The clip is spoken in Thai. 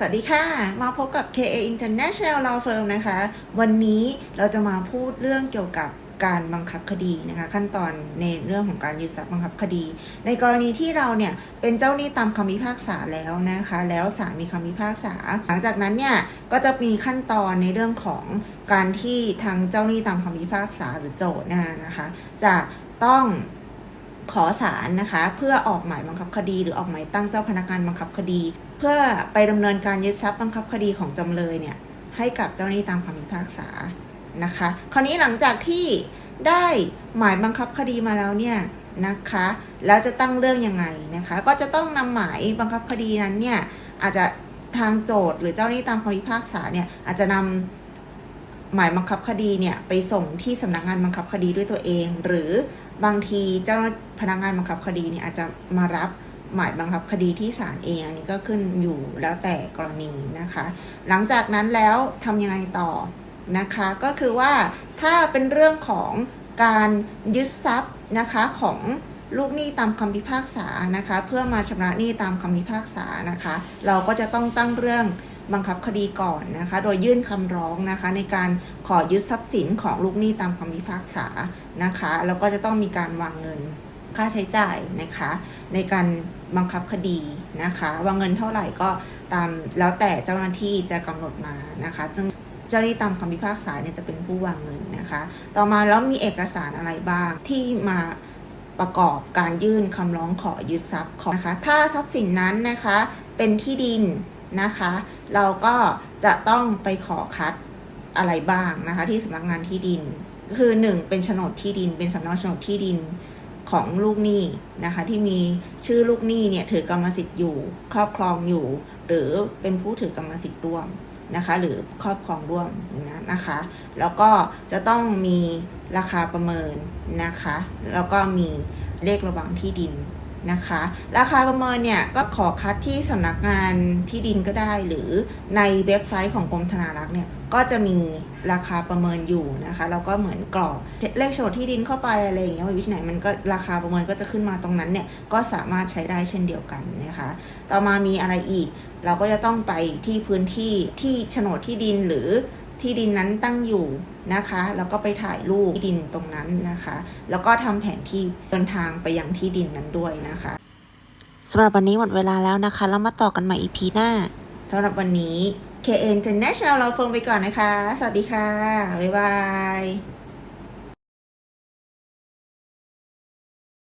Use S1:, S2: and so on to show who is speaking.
S1: สวัสดีค่ะ มาพบกับ KA International Law Firm นะคะ วันนี้เราจะมาพูดเรื่องเกี่ยวกับการบังคับคดีนะคะ ขั้นตอนในเรื่องของการยึดทรัพย์บังคับคดี ในกรณีที่เราเนี่ยเป็นเจ้าหนี้ตามคำพิพากษาแล้วนะคะ แล้วศาลมีคำพิพากษา หลังจากนั้นเนี่ยก็จะมีขั้นตอนในเรื่องของการที่ทางเจ้าหนี้ตามคำพิพากษาหรือโจทย์นะคะ จะต้อง ขอศาลนะคะ เพื่อออกหมายบังคับคดี หรือออกหมายตั้งเจ้าพนักงานบังคับคดี เพื่อไปดำเนินการยึดทรัพย์บังคับคดีของจำเลยเนี่ยให้กับเจ้าหนี้ตามคำพิพากษานะคะ คราวนี้หลังจากที่ได้หมายบังคับคดีมาแล้วเนี่ยนะคะ แล้วจะตั้งเรื่องยังไงนะคะ ก็จะต้องนำหมายบังคับคดีนั้นเนี่ยอาจจะทางโจทย์หรือเจ้าหนี้ตามคำพิพากษาเนี่ยอาจจะนำหมายบังคับคดีเนี่ยไปส่งที่สำนักงานบังคับคดีด้วยตัวเอง หรือ บางทีเจ้าพนักงานบังคับคดีเนี่ยอาจจะมารับหมายบังคับคดีที่ศาลเองอันนี้ก็ขึ้นอยู่แล้วแต่กรณีนะคะ หลังจากนั้นแล้วทำยังไงต่อนะคะ ก็คือว่าถ้าเป็นเรื่องของการยึดทรัพย์นะคะของลูกหนี้ตามคำพิพากษานะคะ เพื่อมาชำระหนี้ตามคำพิพากษานะคะ เราก็จะต้องตั้งเรื่อง บังคับคดีก่อนนะคะ โดยยื่นคำร้องนะคะ ในการขอยึดทรัพย์สินของลูกหนี้ตามคำพิพากษานะคะ แล้วก็จะต้องมีการวางเงินค่าใช้จ่ายนะคะ ในการบังคับคดีนะคะ วางเงินเท่าไหร่ก็ตามแล้วแต่เจ้าหน้าที่จะกำหนดมานะคะซึ่งเจ้าหน้าที่ตามคำพิพากษาเนี่ยจะเป็นผู้วางเงินนะคะ ต่อมาแล้วมีเอกสารอะไรบ้างที่มาประกอบการยื่นคำร้องขอยึดทรัพย์ของนะคะ ถ้าทรัพย์สินนั้นนะคะเป็นที่ดิน นะคะ เราก็จะต้องไปขอคัดอะไรบ้างนะคะ ที่สำนักงานที่ดิน คือหนึ่งเป็นโฉนดที่ดิน เป็นสำเนาโฉนดที่ดินของลูกหนี้นะคะ ที่มีชื่อลูกหนี้เนี่ยถือกรรมสิทธิ์อยู่ ครอบครองอยู่ หรือเป็นผู้ถือกรรมสิทธิ์ร่วมนะคะ หรือครอบครองร่วมนะนะคะ แล้วก็จะต้องมีราคาประเมินนะคะ แล้วก็มีเลขระวังที่ดิน นะคะ ราคาประเมินเนี่ยก็ขอคัดที่สำนักงานที่ดินก็ได้ หรือในเว็บไซต์ของกรมธนารักษ์เนี่ยก็จะมีราคาประเมินอยู่นะคะแล้วก็เหมือนกรอกเลขโฉนดที่ดินเข้าไปอะไรอย่างเงี้ยว่าอยู่ที่ไหนมันก็ราคาประเมินก็จะขึ้นมาตรงนั้นเนี่ยก็สามารถใช้ได้เช่นเดียวกันนะคะ ต่อมามีอะไรอีก เราก็จะต้องไปที่พื้นที่ที่โฉนดที่ดินหรือ ที่ดินนั้นตั้งอยู่นะคะ แล้วก็ไปถ่ายรูปที่ดินตรงนั้นนะคะ แล้วก็ทำแผนที่เดินทางไปยังที่ดินนั้นด้วยนะคะสำหรับวันนี้หมดเวลาแล้วนะคะ แล้วมาต่อกันใหม่ EP หน้าสำหรับวันนี้ KN International เราเฟิร์มไปก่อนนะคะ สวัสดีค่ะ บ๊ายบาย